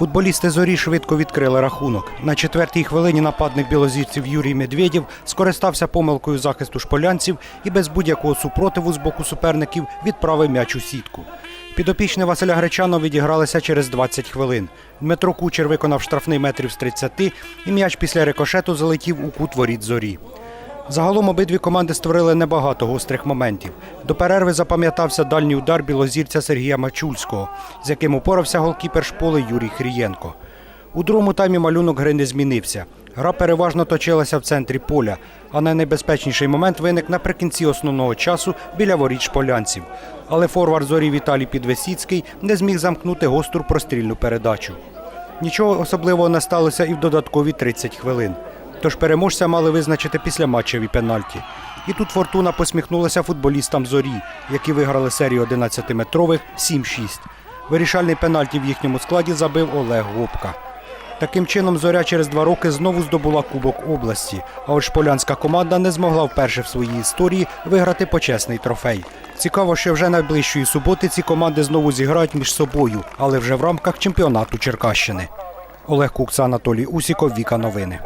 Футболісти зорі швидко відкрили рахунок. На четвертій хвилині нападник білозірців Юрій Медведєв скористався помилкою захисту шполянців і без будь-якого супротиву з боку суперників відправив м'яч у сітку. Підопічні Василя Гречанова відігралися через 20 хвилин. Дмитро Кучер виконав штрафний метрів з 30 і м'яч після рикошету залетів у кут воріт зорі. Загалом обидві команди створили небагато гострих моментів. До перерви запам'ятався дальній удар білозірця Сергія Мачульського, з яким упорався голкіпер шполи Юрій Хрієнко. У другому таймі малюнок гри не змінився. Гра переважно точилася в центрі поля, а найнебезпечніший момент виник наприкінці основного часу біля воріт шполянців. Але форвард зорі Віталій Підвесіцький не зміг замкнути гостру прострільну передачу. Нічого особливого не сталося і в додаткові 30 хвилин. Тож переможця мали визначити після матчеві пенальті. І тут фортуна посміхнулася футболістам зорі, які виграли серію 11-метрових 7-6. Вирішальний пенальті в їхньому складі забив Олег Гопка. Таким чином, зоря через два роки знову здобула Кубок області. А от шполянська команда не змогла вперше в своїй історії виграти почесний трофей. Цікаво, що вже найближчої суботи ці команди знову зіграють між собою, але вже в рамках чемпіонату Черкащини. Олег Кукса, Анатолій Усіков, Віка Новини.